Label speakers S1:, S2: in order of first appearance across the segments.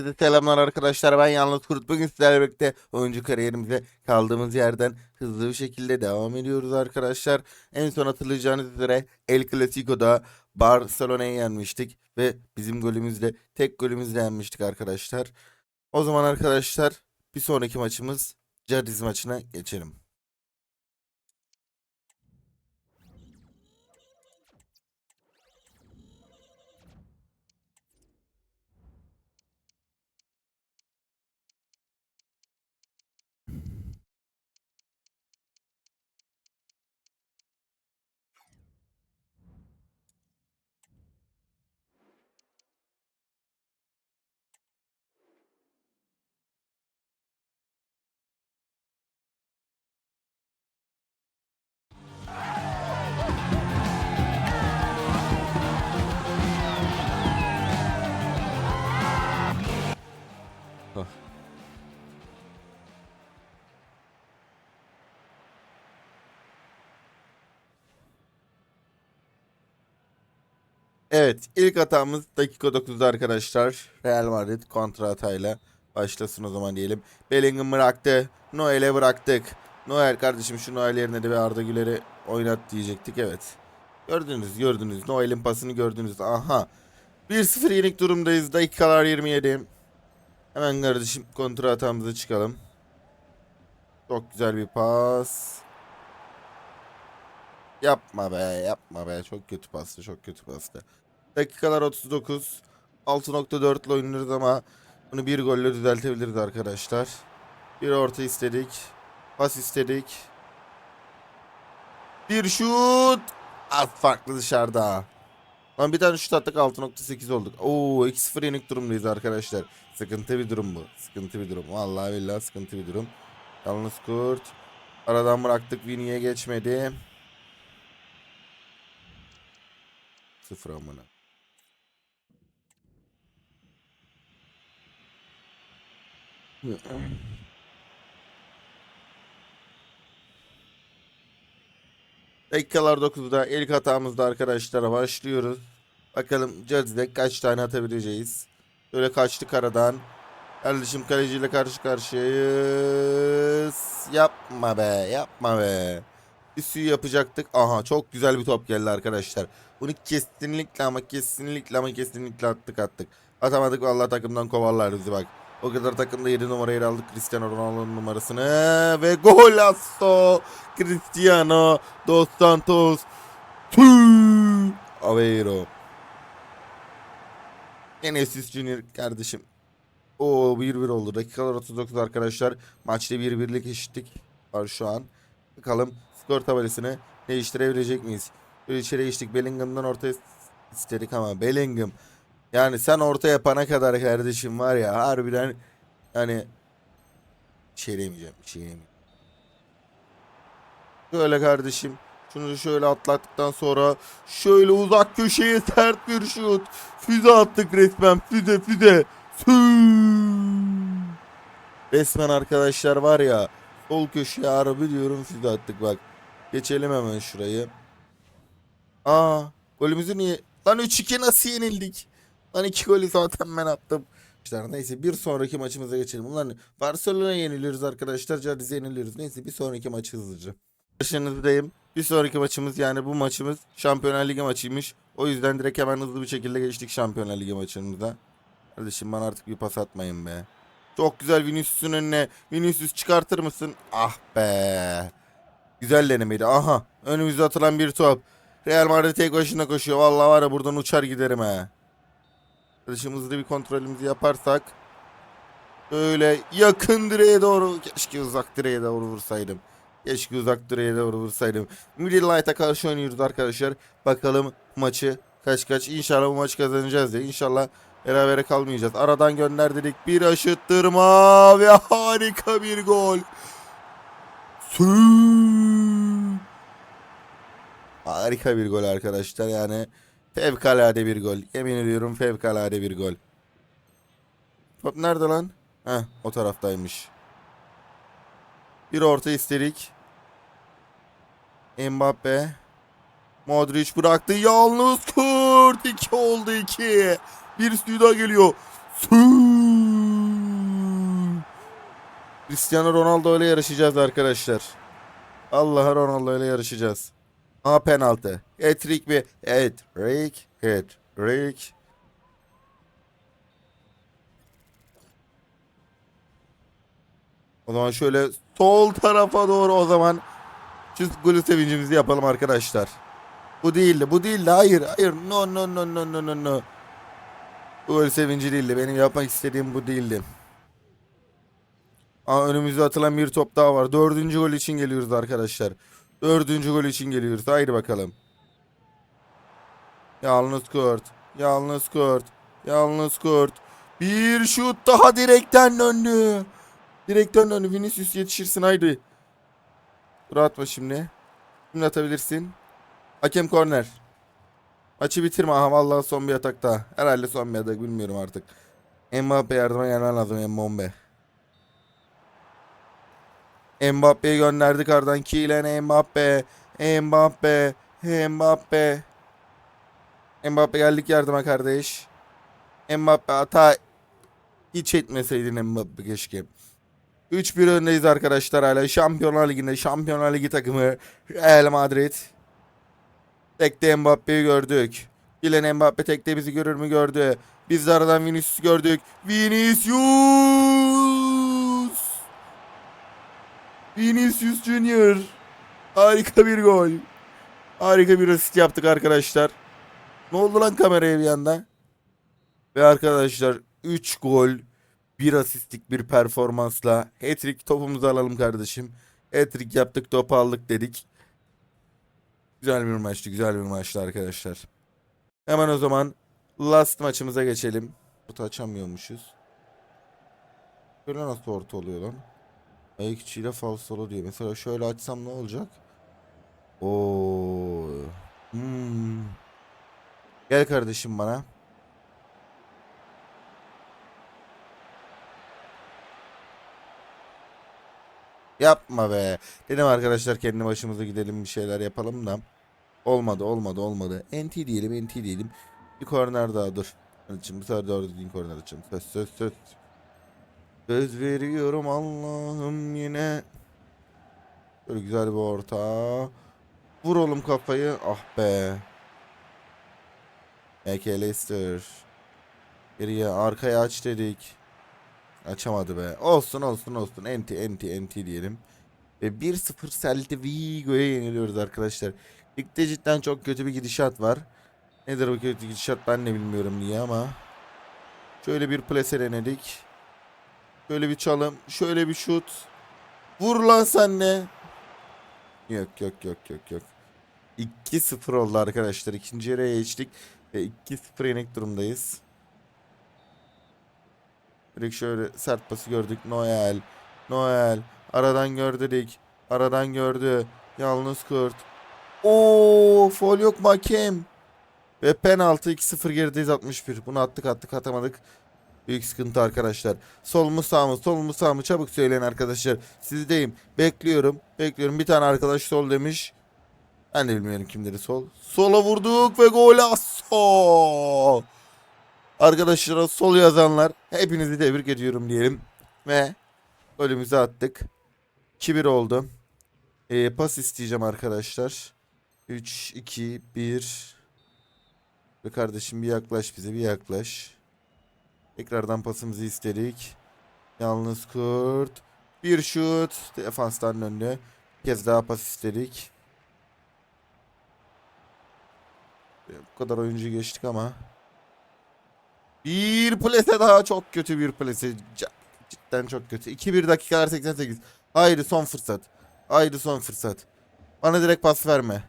S1: Herkese Selamlar arkadaşlar ben Yalnız Kurt. Bugün sizlerle birlikte oyuncu kariyerimize kaldığımız yerden hızlı bir şekilde devam ediyoruz arkadaşlar. En son hatırlayacağınız üzere El Clasico'da Barcelona'yı yenmiştik ve bizim golümüzle tek golümüzle yenmiştik arkadaşlar. O zaman arkadaşlar bir sonraki maçımız Cadiz maçına geçelim. Evet, ilk hatamız dakika 9'da arkadaşlar. Real Madrid kontra hatayla başlasın o zaman diyelim. Bellingham bıraktı. Noel'e bıraktık. Noel kardeşim şu Noel yerine de bir Arda Güler'i oynat diyecektik. Evet. Gördünüz, gördünüz. Noel'in pasını gördünüz. Aha. 1-0 yenik durumdayız. Dakikalar 27. Hemen kardeşim kontra hatamıza çıkalım. Çok güzel bir pas. Yapma be, yapma be. Çok kötü pastı, çok kötü pastı. Dakikalar 39. 6.4 ile oynuyoruz ama bunu bir golle düzeltebiliriz arkadaşlar. Bir orta istedik. Pas istedik. Bir şut. Az farklı dışarıda. Lan bir tane şut attık 6.8 olduk. Oo 2-0 yenik durumdayız arkadaşlar. Sıkıntı bir durum bu. Sıkıntı bir durum. Vallahi billahi sıkıntı bir durum. Yalnız kurt. Aradan bıraktık. Vini'ye geçmedi. Sıfır amına. Dakikalar 9'da ilk hatamızda arkadaşlara başlıyoruz. Bakalım Cezide kaç tane atabileceğiz. Böyle kaçtık aradan. Kardeşim kaleciyle karşı karşıyayız. Yapma be yapma be. Suyu yapacaktık. Aha çok güzel bir top geldi arkadaşlar. Bunu kesinlikle ama kesinlikle ama kesinlikle attık attık. Atamadık vallahi takımdan kovarlar bizi bak. O kadar takımda 7 numarayı aldık Cristiano Ronaldo'nun numarasını ve gol attı Cristiano Dos Santos Tüü Aveiro Enesis Junior kardeşim o 1-1 oldu. Dakikalar 39 arkadaşlar. Maçta 1-1'lik eşitlik var şu an. Bakalım skor tabelasını değiştirebilecek miyiz? Böyle içeri geçtik. Bellingham'dan ortaya istedik ama Bellingham yani sen orta yapana kadar kardeşim var ya harbiden yani şey demeyeceğim, şey demeyeceğim. Şöyle kardeşim şunu şöyle atlattıktan sonra şöyle uzak köşeye sert bir şut. Füze attık resmen füze füze. Sü! Resmen arkadaşlar var ya sol köşeye harbi diyorum füze attık bak. Geçelim hemen şurayı. Aa golümüzü niye? Lan 3-2 nasıl yenildik? Lan 2 golü zaten ben attım. İşte neyse bir sonraki maçımıza geçelim. Ulan Barcelona'ya yeniliyoruz arkadaşlar. Cadiz'e yeniliyoruz. Neyse bir sonraki maçı hızlıca. Karşınızdayım. Bir sonraki maçımız yani bu maçımız Şampiyonlar Ligi maçıymış. O yüzden direkt hemen hızlı bir şekilde geçtik Şampiyonlar Ligi maçımıza. Kardeşim bana artık bir pas atmayın be. Çok güzel Vinicius'un önüne. Vinicius çıkartır mısın? Ah be. Güzel denemeydi. Aha. Önümüzde atılan bir top. Real Madrid tek başına koşuyor. Vallahi var ya buradan uçar giderim he. Kardeşim hızlı bir kontrolümüzü yaparsak. Böyle yakın direğe doğru. Keşke uzak direğe doğru vursaydım. Keşke uzak direğe doğru vursaydım. Middle Light'a karşı oynuyoruz arkadaşlar. Bakalım maçı kaç kaç. İnşallah bu maçı kazanacağız ya. İnşallah berabere kalmayacağız. Aradan gönderdik. Bir aşıttırma ve harika bir gol. Sü Harika bir gol arkadaşlar yani. Fevkalade bir gol. Yemin ediyorum fevkalade bir gol. Top nerede lan? Heh o taraftaymış. Bir orta istedik. Mbappe. Modric bıraktı. Yalnız kurt. 2 oldu 2. Bir suyu daha geliyor. Cristiano Ronaldo ile yarışacağız arkadaşlar. Allah'a Ronaldo ile yarışacağız. A penaltı. Hat-trick mi? Hat-trick. Hat-trick. O zaman şöyle sol tarafa doğru o zaman şu golü sevincimizi yapalım arkadaşlar. Bu değildi, bu değildi. Hayır, hayır. No, no, no, no, no, no, no. Bu gol sevinci değildi. Benim yapmak istediğim bu değildi. Aa, önümüzde atılan bir top daha var. Dördüncü gol için geliyoruz arkadaşlar. Dördüncü gol için geliyoruz. Haydi bakalım. Yalnız kurt. Yalnız kurt. Yalnız kurt. Bir şut daha direkten döndü. Direkten döndü. Vinicius yetişirsin haydi. Dur şimdi. Şimdi atabilirsin. Hakem korner. Maçı bitirme. Aha vallahi son bir atak daha. Herhalde son bir atak bilmiyorum artık. Mbappe yardıma gelmen lazım Mbappe. Mbappe'yi gönderdik aradan. Kylian Mbappe. Mbappe. Mbappe. Mbappe geldik yardıma kardeş. Mbappe hata hiç etmeseydin Mbappe keşke. 3-1 öndeyiz arkadaşlar hala. Şampiyonlar Ligi'nde Şampiyonlar Ligi takımı Real Madrid. Tekte Mbappe'yi gördük. Kylian Mbappe tekte bizi görür mü gördü. Biz de aradan Vinicius gördük. Vinicius! Vinicius Junior. Harika bir gol. Harika bir asist yaptık arkadaşlar. Ne oldu lan kameraya bir anda? Ve arkadaşlar 3 gol, 1 asistlik bir performansla hat-trick topumuzu alalım kardeşim. Hat-trick yaptık, topu aldık dedik. Güzel bir maçtı, güzel bir maçtı arkadaşlar. Hemen o zaman last maçımıza geçelim. Orta açamıyormuşuz. Böyle nasıl orta oluyor lan? Ayak içiyle falsolu diyor. Mesela şöyle açsam ne olacak? Oo. Hmm. Gel kardeşim bana. Yapma be. Dedim arkadaşlar kendi başımıza gidelim bir şeyler yapalım da. Olmadı olmadı olmadı. NT diyelim NT diyelim. Bir korner daha dur. Şimdi bu sefer doğru düzgün korner açalım. Söz söz söz. Söz veriyorum Allah'ım yine. Böyle güzel bir orta. Vur oğlum kafayı. Ah be. Eke Leicester. Geriye arkaya aç dedik. Açamadı be. Olsun olsun olsun. Enti enti enti diyelim. Ve 1-0 Celta Vigo'ya yeniliyoruz arkadaşlar. Ligde cidden çok kötü bir gidişat var. Nedir bu kötü gidişat ben de bilmiyorum niye ama. Şöyle bir plase denedik. Şöyle bir çalım. Şöyle bir şut. Vur lan sen ne? Yok yok yok yok yok. 2-0 oldu arkadaşlar. İkinci yarıya geçtik. Ve 2-0 yenik durumdayız. Direkt şöyle sert pası gördük. Noel. Noel. Aradan gördük. Aradan gördü. Yalnız kurt. Oo, fol yok mu hakem? Ve penaltı 2-0 gerideyiz 61. Bunu attık attık atamadık. Büyük sıkıntı arkadaşlar. Sol mu sağ mı sol mu sağ mı çabuk söyleyin arkadaşlar. Sizdeyim. Bekliyorum. Bekliyorum. Bir tane arkadaş sol demiş. Ben de bilmiyorum kimleri sol. Sola vurduk ve gol asso. Arkadaşlara sol yazanlar hepinizi tebrik ediyorum diyelim. Ve golümüzü attık. 2-1 oldu. Ee, pas isteyeceğim arkadaşlar. 3, 2, 1. Ve kardeşim bir yaklaş bize bir yaklaş. Tekrardan pasımızı istedik. Yalnız kurt. Bir şut. Defanstan döndü. Bir kez daha pas istedik. Bu kadar oyuncu geçtik ama. Bir plase daha çok kötü bir plase. C- Cidden çok kötü. 2-1 dakikalar 88. Haydi son fırsat. Haydi son fırsat. Bana direkt pas verme.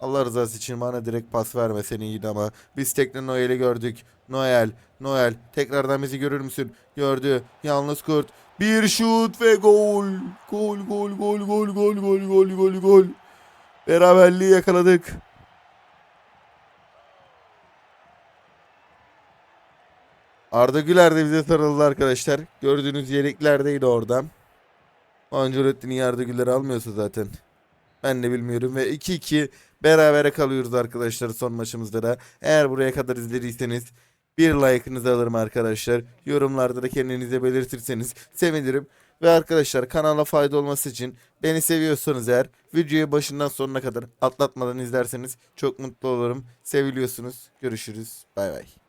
S1: Allah rızası için bana direkt pas verme seni iyi ama. Biz tekne Noel'i gördük. Noel, Noel. Tekrardan bizi görür müsün? Gördü. Yalnız kurt. Bir şut ve gol. Gol, gol, gol, gol, gol, gol, gol, gol, gol. Beraberliği yakaladık. Arda Güler de bize sarıldı arkadaşlar. Gördüğünüz yeleklerdeydi orada. Ancelotti Arda Güler'i almıyorsa zaten. Ben de bilmiyorum ve 2-2 berabere kalıyoruz arkadaşlar son maçımızda da. Eğer buraya kadar izlediyseniz bir like'ınızı alırım arkadaşlar. Yorumlarda da kendinize belirtirseniz sevinirim. Ve arkadaşlar kanala fayda olması için beni seviyorsanız eğer videoyu başından sonuna kadar atlatmadan izlerseniz çok mutlu olurum. Seviliyorsunuz. Görüşürüz. Bay bay.